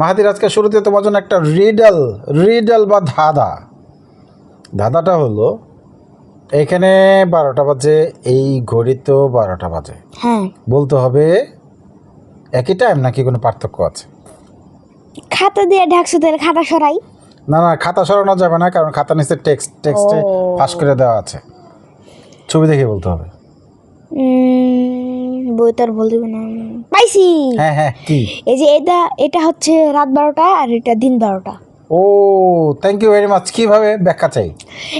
মাহাদির আজকে শুরুতে তোমার জন্য একটা রিডাল রিডাল বা ধাঁধা। ধাঁধাটা হলো এখানে বারোটা বাজে এই ঘড়ি তো বারোটা বাজে। হ্যাঁ। বলতে হবে একই টাইম নাকি কোনো পার্থক্য আছে? খাতা দিয়ে ঢাকছো তাহলে খাতা সরাই। না না খাতা সরানো যাবে না কারণ খাতা নিচে টেক্সট টেক্সটে। ফাঁস করে দেওয়া আছে। ছবি দেখে বলতে হবে। উম, বই তো আর দিবে না পাইছি। হ্যাঁ হ্যাঁ কি? এই যে এটা এটা হচ্ছে রাত বারোটা আর এটা দিন বারোটা। ও থ্যাংক ইউ ভেরি মাচ কীভাবে ব্যাখ্যা চাই?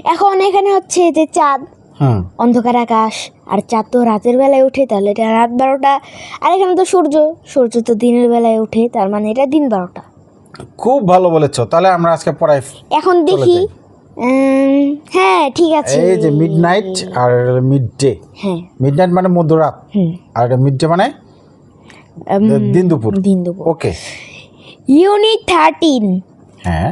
এখন এখানে হচ্ছে যে চাঁদ হুম। অন্ধকার আকাশ আর চাঁদ তো রাতের বেলায় ওঠে তাহলে এটা রাত বারোটা। আর এখানে তো সূর্য সূর্য তো দিনের বেলায় ওঠে তার মানে এটা দিন বারোটা। খুব ভালো বলেছ। তাহলে আমরা আজকে পড়াই এখন দেখি হ্যাঁ ঠিক আছে। এই যে মিড নাইট আর মিড ডে হ্যাঁ। মিড নাইট মানে মধ্যরাত। আর মিড ডে মানে দিন দুপুর। দিন দেবো ওকে ইউনিট থার্টিন হ্যাঁ।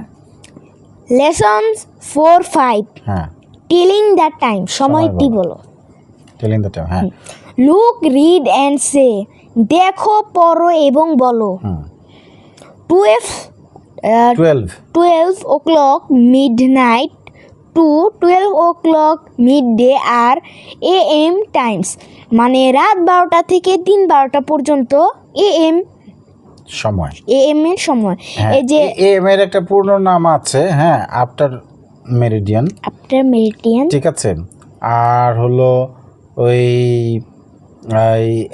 লেসনস ফোর ফাইভ হ্যাঁ। টেলিং দ্য টাইম সময়টি বলো। টেলিং দ্য টাইম হ্যাঁ। লুক রিড অ্যান্ড সে দেখো পড়ো এবং বলো। হুম। Twelve twelve twelve o'clock midnight to twelve o'clock midday R A M times মানে রাত বারোটা থেকে দিন বারোটা পর্যন্ত এ এম সময়। এ এম এর সময়। হ্যাঁ এই যে এ এম এর একটা পূর্ণ নাম আছে হ্যাঁ আফটার মেরিডিয়ান আফটার মেরিটিয়ান ঠিক আছে। আর হলো ওই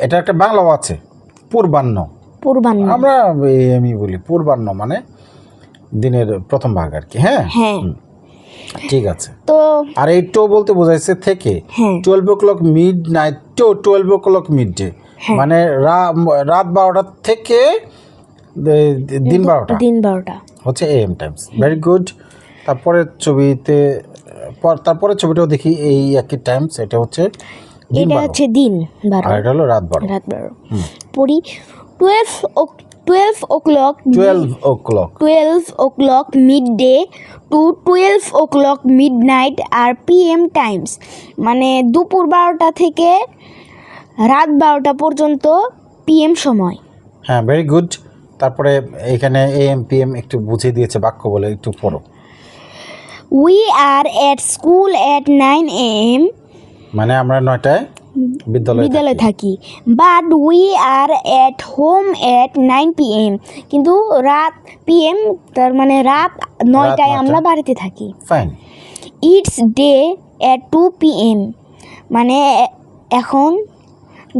এটা একটা বাংলাও আছে পূর্বাহ্ন। পূর্বাহ্ন। আমরা আমি বলি পূর্বাহ্ন মানে দিনের প্রথম ভাগ আর কি হ্যাঁ? হ্যাঁ। ঠিক আছে। তো আর এই টো বলতে বোঝাইছে থেকে। Twelve o'clock midnight to twelve o'clock midday. মানে রাত বারোটা থেকে দিন বারোটা। দিন বারোটা। হচ্ছে A M times very good তারপরে ছবিতে পর- তারপরে ছবিটাও দেখি এই একই টাইমস এটা হচ্ছে দিন এটা হচ্ছে দিন বারো। আর এটা হলো রাত বারো। রাত বারো। পড়ি twelve o twelve o'clock twelve o'clock twelve o'clock midday to twelve o'clock midnight R times মানে দুপুর বারোটা থেকে রাত বারোটা পর্যন্ত পিএম সময়। হ্যাঁ ভেরি গুড তারপরে এখানে এ এম পি এম একটু বুঝিয়ে দিয়েছে বাক্য বলে একটু পড়ো। We are at school at nine M মানে আমরা নয়টায় বিদ্যালয়ে থাকি। But we are at home at nine P M কিন্তু রাত পি এম তার মানে রাত নয়টায় আমরা বাড়িতে থাকি। It's day at two P M মানে এখন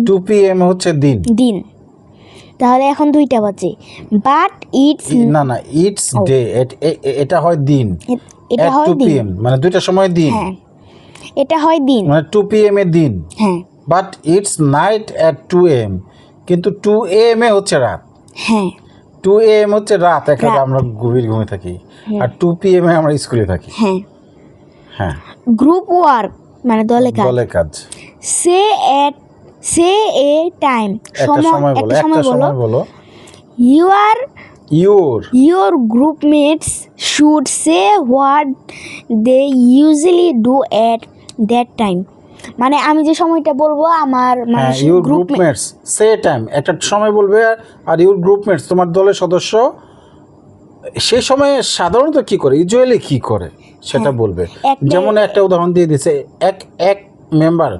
টু পি এম হচ্ছে দিন। দিন। তাহলে এখন দুইটা বাজে। বাট ইটস না না ইটস ডে এটা হয় দিন। এটা হয় দিন। মানে দুইটার সময় দিন। হ্যাঁ। এটা হয় দিন। মানে টু পি এম এ দিন। হ্যাঁ। But it's night at two M কিন্তু টু এম এ হচ্ছে রাত। হ্যাঁ। টু এম হচ্ছে রাত একেবারে আমরা গভীর ঘুমে থাকি। আর টু পি এম এ আমরা স্কুলে থাকি। হ্যাঁ। হ্যাঁ। গ্রুপ ওয়ার্ক মানে দলে কাজ। দলে কাজ। সে এট সে এ টাইম সময় বলো একটা সময় বলো। You are your your group mates should say what they usually do that time. মানে আমি যে সময়টা বলব আমার মানে হ্যাঁ ইউর গ্রুপমেটস সে টাইম একটা সময় বলবে আর- আর ইউর গ্রুপমেটস তোমার দলের সদস্য সেই সময়ে সাধারণত কি করে? ইউজুয়ালি কি করে? সেটা বলবে। যেমন একটা উদাহরণ দিয়ে দিছে এক এক মেম্বার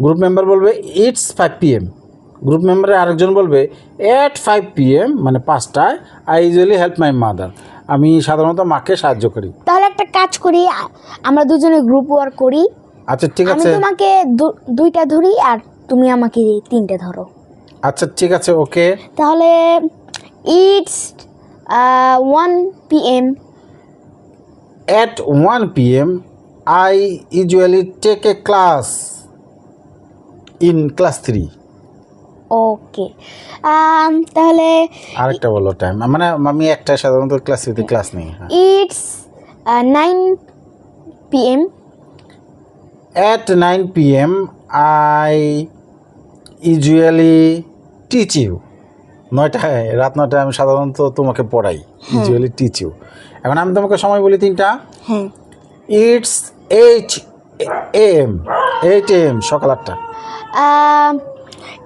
গ্রুপ মেম্বার বলবে it's five P M group মেম্বারে আরেকজন বলবে এট ফাইভ পি এম মানে পাঁচটায় I usually help my mother আমি সাধারণত মাকে সাহায্য করি। তাহলে একটা কাজ করি আমরা দুজনে গ্রুপ ওয়ার্ক করি। আচ্ছা ঠিক আছে। আমি তোমাকে দুইটা ধরি আর তুমি আমাকে তিনটে ধরো। আচ্ছা ঠিক আছে ওকে। তাহলে it's one P M At 1 p.m., I usually take a class in class 3. Okay তাহলে আরেকটা বলো টাইম মানে আমি একটা সাধারণত ক্লাস থ্রিতে ক্লাস নেই। It's nine P M at nine P M I usually teach you নয়টায় রাত নয়টায় আমি সাধারণত তোমাকে পড়াই ইউজুয়ালি টিচ ইউ এখন আমি তোমাকে সময় বলি তিনটা। It's H M eight M সকাল আটটা। Um,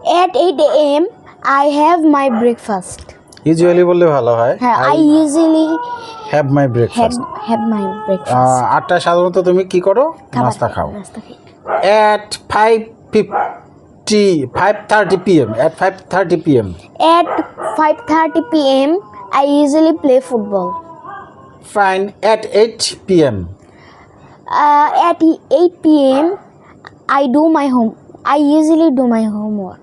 at 8 a.m. I have my breakfast. Usually বললে ভালো হয় হ্যাঁ I usually have my breakfast have my breakfast আটটায় সাধারণত তুমি কি করো নাস্তা খাও নাস্তা খাই at 5:50 5:30 p.m. at 5:30 p.m. At 5:30 p.m. I usually play football. fine at 8 p.m. Uh, at 8 p.m. I do my home. I usually do my homework.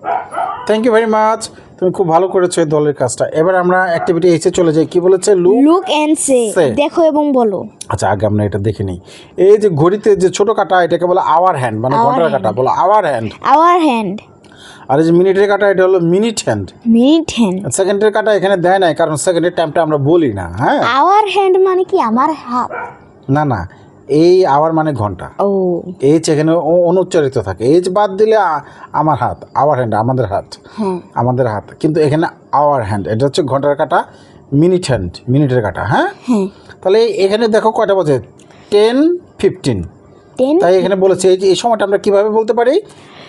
Thank you very much তুমি খুব ভালো করেছ এই দলের কাজটা। এবার আমরা অ্যাক্টিভিটি এইচে চলে যাই। কি বলেছে? লু Look and say. Say. দেখো এবং বলো। আচ্ছা আগে আমরা এটা দেখে নিই। এই যে ঘড়িতে যে ছোট কাটা এটাকে বলে আওয়ার হ্যান্ড মানে ঘণ্টার কাটা বলো আওয়ার হ্যান্ড আওয়ার হ্যান্ড আর এই যে মিনিটের কাটা এটা হলো মিনিট হ্যান্ড মিনিট হ্যান্ড সেকেন্ডের কাটা এখানে দেয় নাই কারণ সেকেন্ডের টাইমটা আমরা বলি না হ্যাঁ? আওয়ার হ্যান্ড মানে কি? আমার হাত। না না এই আওয়ার মানে ঘণ্টা। ও। এইচ এখানে অনুচ্চারিত থাকে। এইচ বাদ দিলে আমার হাত আওয়ার হ্যান্ড আমাদের হাত। হ্যাঁ। আমাদের হাত। কিন্তু এখানে আওয়ার হ্যান্ড এটা হচ্ছে ঘণ্টার কাটা মিনিট হ্যান্ড মিনিটের কাটা হ্যাঁ? হ্যাঁ। তাহলে এখানে দেখো কয়টা বাজে? টেন ফিফটিন তাই এখানে বলেছে এই যে এই সময়টা আমরা কীভাবে বলতে পারি?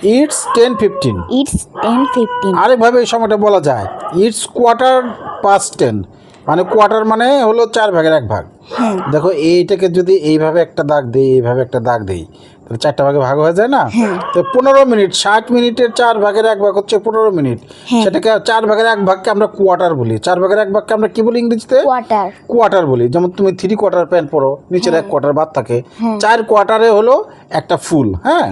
It's ten fifteen it's ten fifteen আরেকভাবে এই সময়টা বলা যায়। ইটস কোয়ার্টার পাস্ট টেন মানে কোয়ার্টার মানে হলো চার ভাগের এক ভাগ। হ্যাঁ। দেখো এইটাকে যদি এইভাবে একটা দাগ দিই এইভাবে একটা দাগ দিই তাহলে চারটা ভাগে ভাগ হয়ে যায় না? হ্যাঁ। তো পনেরো মিনিট ষাট মিনিটের চার ভাগের এক ভাগ হচ্ছে পনেরো মিনিট। হ্যাঁ। সেটাকে চার ভাগের এক ভাগকে আমরা কোয়ার্টার বলি। চার ভাগের এক ভাগকে আমরা কি বলি ইংরেজিতে? কোয়ার্টার বলি। যেমন তুমি থ্রি কোয়ার্টার প্যান্ট পরো নিচের এক কোয়ার্টার বাদ থাকে। চার কোয়ার্টারে হলো একটা ফুল হ্যাঁ?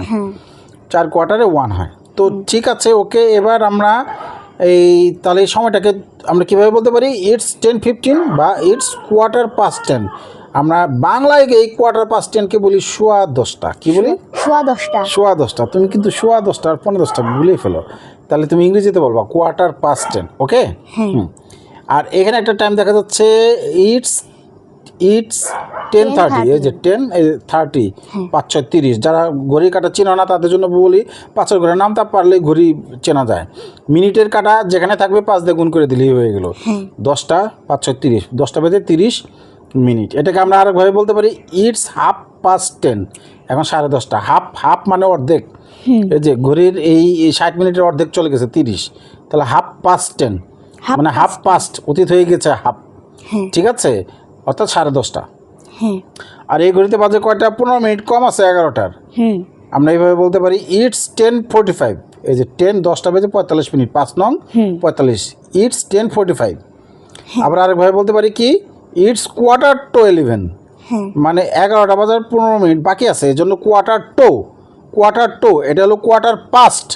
চার কোয়ার্টারে ওয়ান হয়। তো ঠিক আছে ওকে এবার আমরা এই তাহলে এই সময়টাকে আমরা কীভাবে বলতে পারি? ইটস টেন ফিফটিন বা ইটস কোয়ার্টার পাস টেন আমরা বাংলায় এই কোয়ার্টার পাস টেনকে বলি সোয়া দশটা। কী বলি? সোয়া দশটা। সোয়া দশটা। তুমি কিন্তু সোয়া দশটা আর পনেরো দশটা ভুলেই ফেলো। তাহলে তুমি ইংরেজিতে বলবা কোয়ার্টার পাস টেন ওকে? হ্যাঁ। আর এখানে একটা টাইম দেখা যাচ্ছে ইটস ইটস টেন থার্টি এই যে টেন এই থার্টি পাঁচ ছয় তিরিশ। যারা ঘড়ি কাটা চেনা না তাদের জন্য বলি পাঁচের ঘরে নামতা পারলে ঘড়ি চেনা যায়। মিনিটের কাটা যেখানে থাকবে পাঁচ দিয়ে গুণ করে দিলেই হয়ে গেল। দশটা পাঁচ ছয় তিরিশ। দশটা বেজে তিরিশ মিনিট। এটাকে আমরা আরেকভাবে বলতে পারি ইটস হাফ পাস টেন এখন সাড়ে দশটা। হাফ হাফ মানে অর্ধেক। এই যে ঘড়ির এই ষাট মিনিটের অর্ধেক চলে গেছে তিরিশ। তাহলে হাফ পাস টেন মানে হাফ পাস্ট অতীত হয়ে গেছে হাফ হ্যাঁ। ঠিক আছে? অর্থাৎ সাড়ে দশটা। হ্যাঁ। আর এই ঘড়িতে বাজে কয়টা? পনেরো মিনিট কম আছে এগারোটার। হুম আমরা এইভাবে বলতে পারি ইটস টেন ফোর্টি ফাইভ এই যে টেন দশটা বেজে পঁয়তাল্লিশ মিনিট পাঁচ নং পঁয়তাল্লিশ। ইটস টেন ফোর্টি ফাইভ আবার আরেকভাবে বলতে পারি কি ইটস কোয়ার্টার টু ইলেভেন হ্যাঁ। মানে এগারোটা বাজার পনেরো মিনিট বাকি আছে এই জন্য কোয়ার্টার টো কোয়ার্টার টো এটা হলো কোয়ার্টার পাস্ট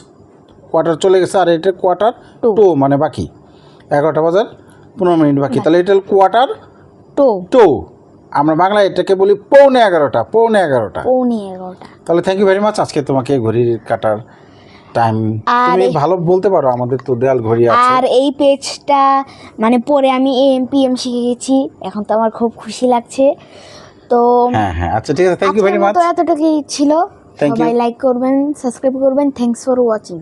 কোয়ার্টার চলে গেছে আর এটা কোয়ার্টার. টো মানে বাকি। এগারোটা বাজার পনেরো মিনিট বাকি। তাহলে এটা হলো কোয়ার্টার তো টো আমরা বাংলায় এটাকে বলি পৌনে এগারোটা পৌনে এগারোটা। পৌনে এগারোটা। তাহলে থ্যাংক ইউ ভেরি মাচ আজকে তোমাকে ঘড়ির কাটার টাইম তুমি ভালো বলতে পারো আমাদের তো দেয়াল ঘড়ি আছে। আর এই পেজটা মানে পরে আমি এম পি এম শিখে গেছি এখন তো আমার খুব খুশি লাগছে। তো হ্যাঁ হ্যাঁ আচ্ছা ঠিক আছে থ্যাংক ইউ ভেরি মাচ মতো এতটুকুই ছিল. সবাই লাইক করবেন সাবস্ক্রাইব করবেন থ্যাংকস ফর ওয়াচিং